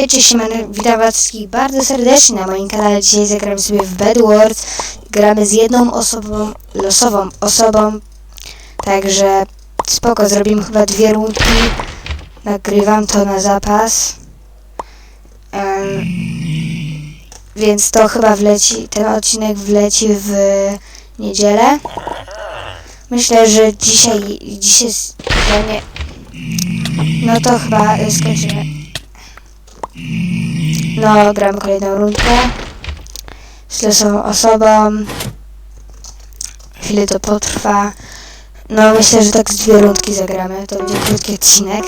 Hej, cześć, siemano, witam was wszystkich bardzo serdecznie na moim kanale. Dzisiaj zagramy sobie w Bed Wars. Gramy z jedną osobą, losową osobą. Także spoko, zrobimy chyba dwie rundki. Nagrywam to na zapas. Em, więc to chyba wleci, ten odcinek wleci w niedzielę. Myślę, że dzisiaj, dzisiaj, ja nie, no to chyba skończymy. No, gramy kolejną rundkę. Z losową osobą. Chwilę to potrwa. No, myślę, że tak z dwie rundki zagramy. To będzie krótki odcinek.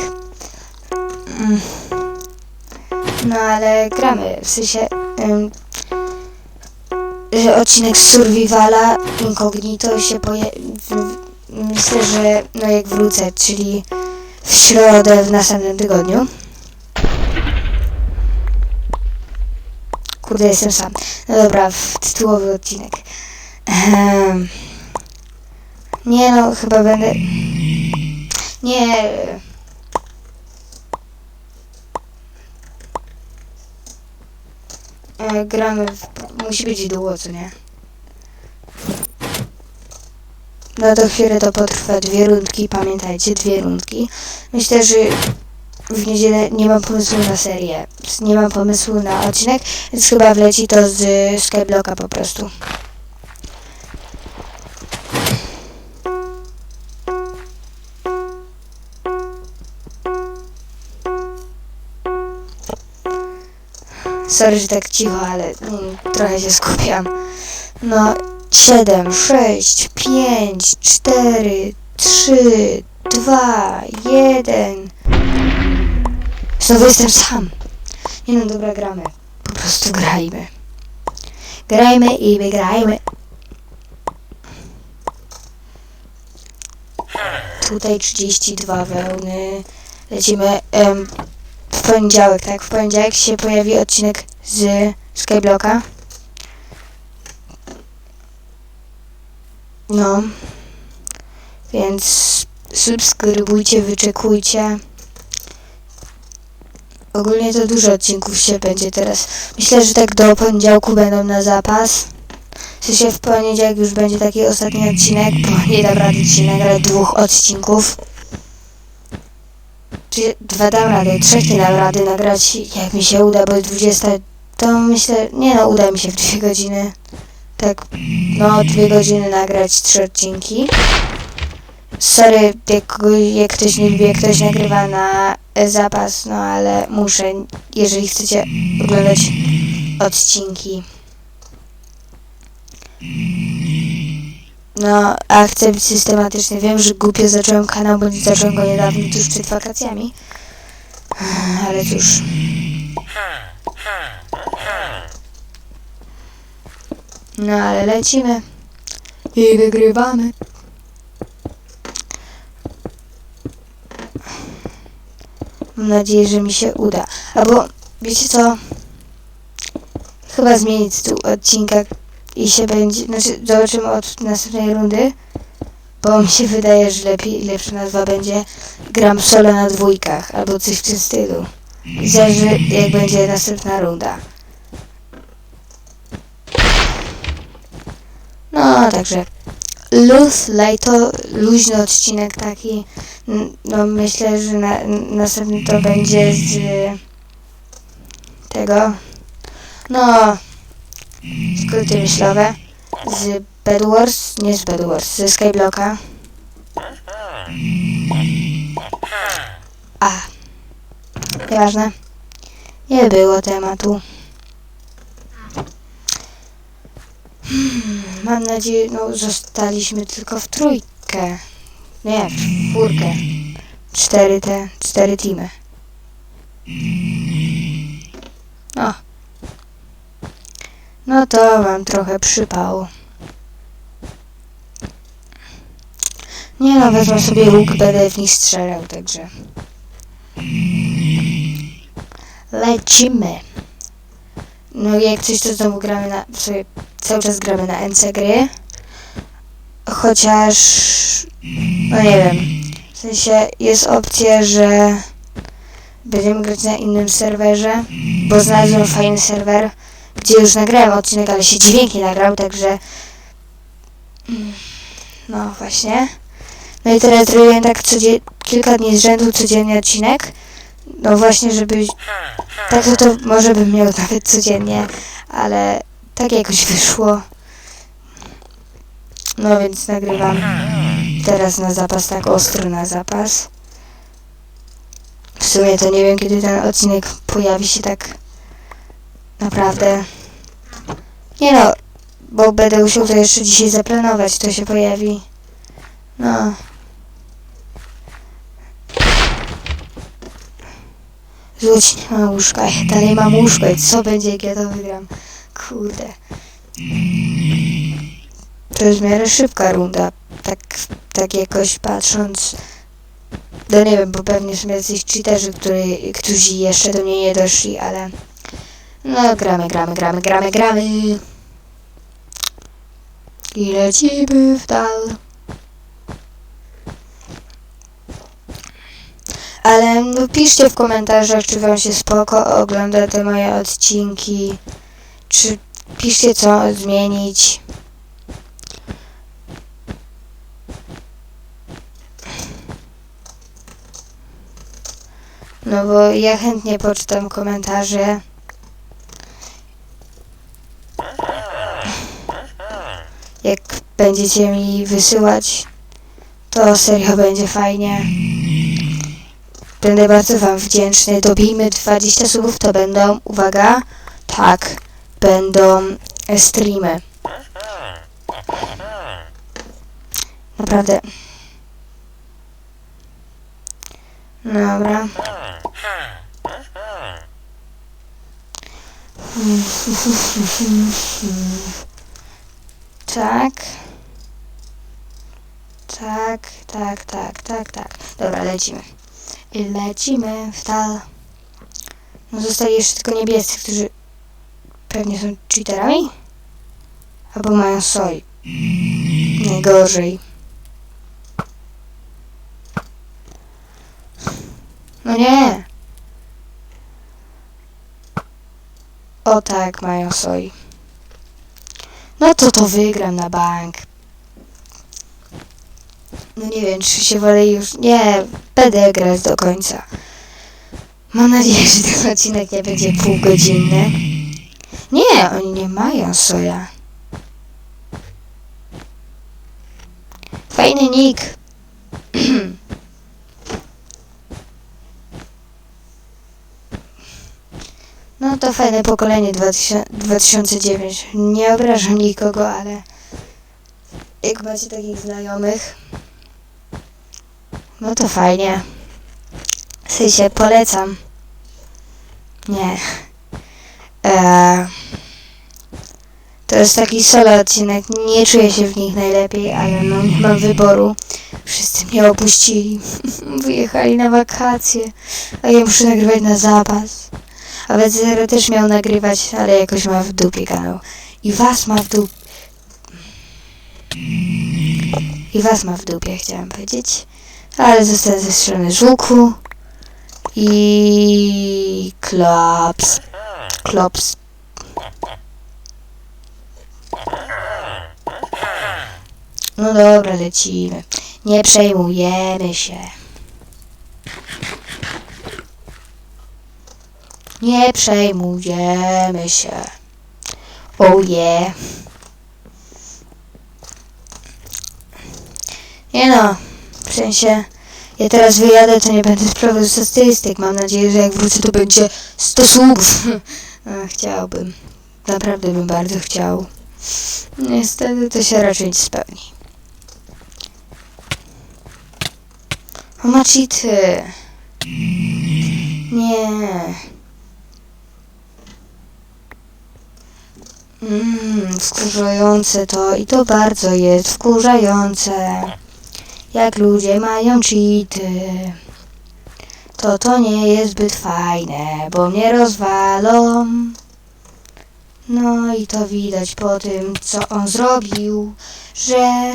Mm. No, ale gramy. W sensie... że odcinek z Survivala Incognito się pojawi... Myślę, że no jak wrócę, czyli w środę w następnym tygodniu. Kurde, jestem sam. No dobra, tytułowy odcinek. Ehm. Nie no, chyba będę... Nie. E, gramy w... Musi być długo, co nie? No to chwilę to potrwa dwie rundki, pamiętajcie, dwie rundki. Myślę, że w niedzielę nie mam pomysłu na serię. Nie mam pomysłu na odcinek, więc chyba wleci to z Skyblocka po prostu. Sorry, że tak cicho, ale mm, trochę się skupiam. No, 7, 6, 5, 4, 3, 2, 1. Znowu jestem sam. Nie no, dobra, gramy. Po prostu grajmy. Grajmy i wygrajmy. Tutaj 32 wełny. Lecimy em, w poniedziałek, tak? W poniedziałek się pojawi odcinek z Skyblocka. No. Więc subskrybujcie, wyczekujcie. Ogólnie to dużo odcinków się będzie teraz. Myślę, że tak do poniedziałku będą na zapas. W sensie w poniedziałek już będzie taki ostatni odcinek, bo nie dam rady dzisiaj nagrać dwóch odcinków. Czy dwa dam radę, trzech nie dam rady nagrać, jak mi się uda, bo jest 20, to myślę, nie no, uda mi się w dwie godziny. Tak, no, dwie godziny nagrać trzy odcinki. Sorry, jak, jak ktoś nie lubi, jak ktoś nagrywa na zapas, no ale muszę, jeżeli chcecie oglądać odcinki. No, a chcę być systematyczny. Wiem, że głupio zacząłem kanał, bo zacząłem go niedawno, tuż przed wakacjami. Ale cóż. No, ale lecimy. I wygrywamy. Mam nadzieję, że mi się uda. Albo, wiecie co? Chyba zmienię tytuł odcinka i się będzie... Znaczy, zobaczymy od następnej rundy. Bo mi się wydaje, że lepiej, lepsza nazwa będzie Gram solo na dwójkach, albo coś w tym stylu. Zależy, jak będzie następna runda. No, także luz, lajto, luźny odcinek taki. No myślę, że na, następny to będzie z tego. No, skróty myślowe. Z Bed Wars, nie z Bed Wars, ze Skyblocka. A, nieważne. Nie było tematu. Hmm, mam nadzieję, no zostaliśmy tylko w trójkę. Nie, w czwórkę. Cztery te, cztery teamy. No. No to mam trochę przypał. Nie no, wezmę sobie łuk, będę w nich strzelał, także... Lecimy. No jak coś, to znowu gramy na... Cały czas gramy na NC gry. Chociaż... No nie wiem. W sensie jest opcja, że Będziemy grać na innym serwerze, bo znalazłem fajny serwer, gdzie już nagrałem odcinek, ale się dźwięk nie nagrał, także... No właśnie. No i teraz robię tak codzien... kilka dni z rzędu codziennie odcinek. No właśnie, żeby... Tak to, to może bym miał nawet codziennie, ale tak jakoś wyszło. No więc nagrywam teraz na zapas, tak ostro na zapas. W sumie to nie wiem, kiedy ten odcinek pojawi się tak naprawdę. Nie no, bo będę musiał to jeszcze dzisiaj zaplanować, to się pojawi. No. Rzuć, ma łóżka, dalej mam łóżko i co będzie, jak ja to wygram? Kurde. To jest w miarę szybka runda, tak, tak jakoś patrząc. No nie wiem, bo pewnie są jacyś cheaterzy, który, którzy jeszcze do mnie nie doszli, ale... No, gramy, gramy, gramy, gramy, gramy. I lecimy w dal. Ale piszcie w komentarzach, czy wam się spoko ogląda te moje odcinki. Czy piszcie co zmienić. No bo ja chętnie poczytam komentarze. Jak będziecie mi wysyłać, to serio będzie fajnie. Będę bardzo wam wdzięczny. Dobijmy 20 subów, to będą, uwaga, tak, będą e, streamy. Naprawdę. Dobra. Tak. Tak, tak, tak, tak, tak. Dobra, lecimy. Lecimy w dal. No zostali jeszcze tylko niebiescy, którzy pewnie są cheaterami? Albo mają soj. Najgorzej. No nie. O tak, mają soj. No to to wygram na bank. No nie wiem, czy się wolę już... Nie, będę grać do końca. Mam nadzieję, że ten odcinek nie będzie półgodzinny. Nie, oni nie mają soja. Fajny nick. No to fajne pokolenie 2000, 2009. Nie obrażam nikogo, ale jak macie takich znajomych, no to fajnie. W sensie polecam. Nie. Eee, to jest taki solo odcinek. Nie czuję się w nich najlepiej, ale no nie mam wyboru. Wszyscy mnie opuścili. Wyjechali na wakacje. A ja muszę nagrywać na zapas. A Wezero też miał nagrywać, ale jakoś ma w dupie kanał. I was ma w dupie. I was ma w dupie, chciałem powiedzieć. Ale zostanę ze strony z łuku. I... Klops. Klops. No dobra, lecimy. Nie przejmujemy się. Nie przejmujemy się. Oh yeah. Nie no, w sensie, ja teraz wyjadę, to nie będę sprawdzał statystyk. Mam nadzieję, że jak wrócę, to będzie 100 subów. A, Chciałbym. Naprawdę bym bardzo chciał. Niestety to się raczej nie spełni. O, ma cheaty. Nie. Mmm, wkurzające to i to bardzo jest wkurzające. Jak ludzie mają cheaty. To to nie jest zbyt fajne, bo mnie rozwalą. No i to widać po tym, co on zrobił, że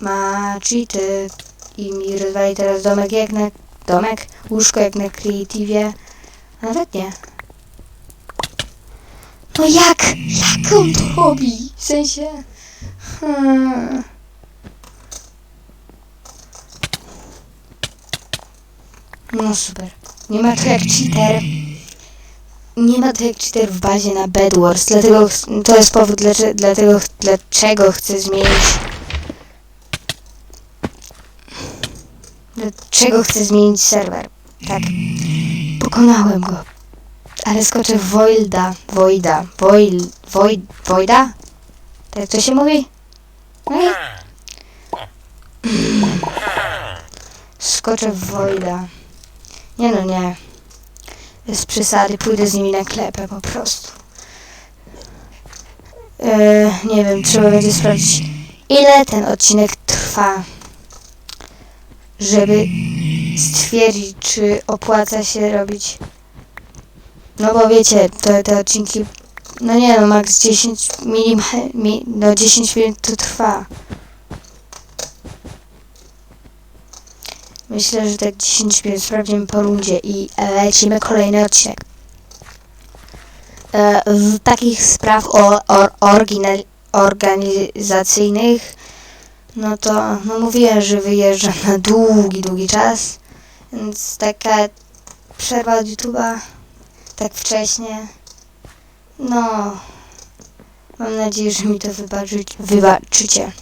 ma cheaty i mi rozwali teraz domek jak na... Domek? Łóżko jak na Creative. Nawet nie. No jak? Jak on to robi? W sensie... Hmm. No super. Nie ma to jak cheater. Nie ma to jak cheater w bazie na Bedwars, dlatego to jest powód, dlaczego, dlatego, dlaczego chcę zmienić. Dlaczego chcę zmienić serwer? Tak. Pokonałem go. Ale skoczę w Voida. Voida. Voil. Void. Voida? Tak to się mówi? No i... Skoczę w Voida. Nie no, nie. Bez przesady, pójdę z nimi na klepę po prostu. E, nie wiem, trzeba będzie sprawdzić, ile ten odcinek trwa. Żeby stwierdzić, czy opłaca się robić. No bo wiecie, te, te odcinki, no nie no, max 10 minim, mi, no 10 minut to trwa. Myślę, że tak 10 minut sprawdzimy po rundzie i lecimy kolejny odcinek. E, z takich spraw o, organizacyjnych, no to no mówiłem, że wyjeżdżam na długi, długi czas, więc taka przerwa od YouTube'a tak wcześnie. No, mam nadzieję, że mi to wybaczy, wybaczycie.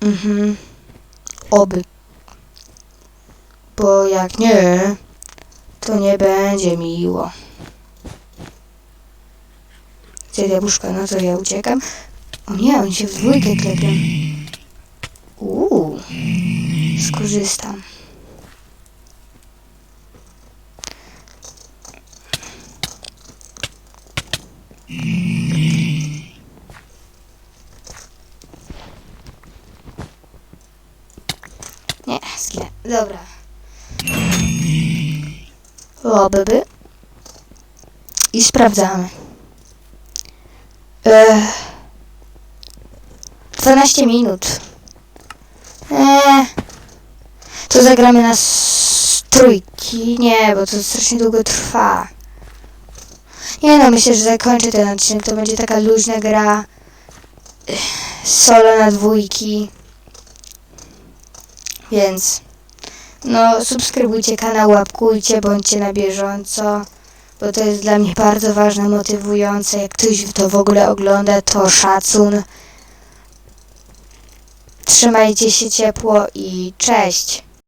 Mhm. Oby. Bo jak nie, to nie będzie miło. Gdzie jabłuszka? No to ja uciekam. O nie, oni się w dwójkę klepią. Uuu, skorzystam. Dobra. Obyby. I sprawdzamy. Ech. 12 minut. Eee. To zagramy na trójki. Nie, bo to strasznie długo trwa. Nie no, myślę, że zakończę ten odcinek. To będzie taka luźna gra. Ech, Solo na dwójki. Więc... No, subskrybujcie kanał, łapkujcie, bądźcie na bieżąco, bo to jest dla mnie bardzo ważne, motywujące. Jak ktoś to w ogóle ogląda, to szacun. Trzymajcie się ciepło i cześć!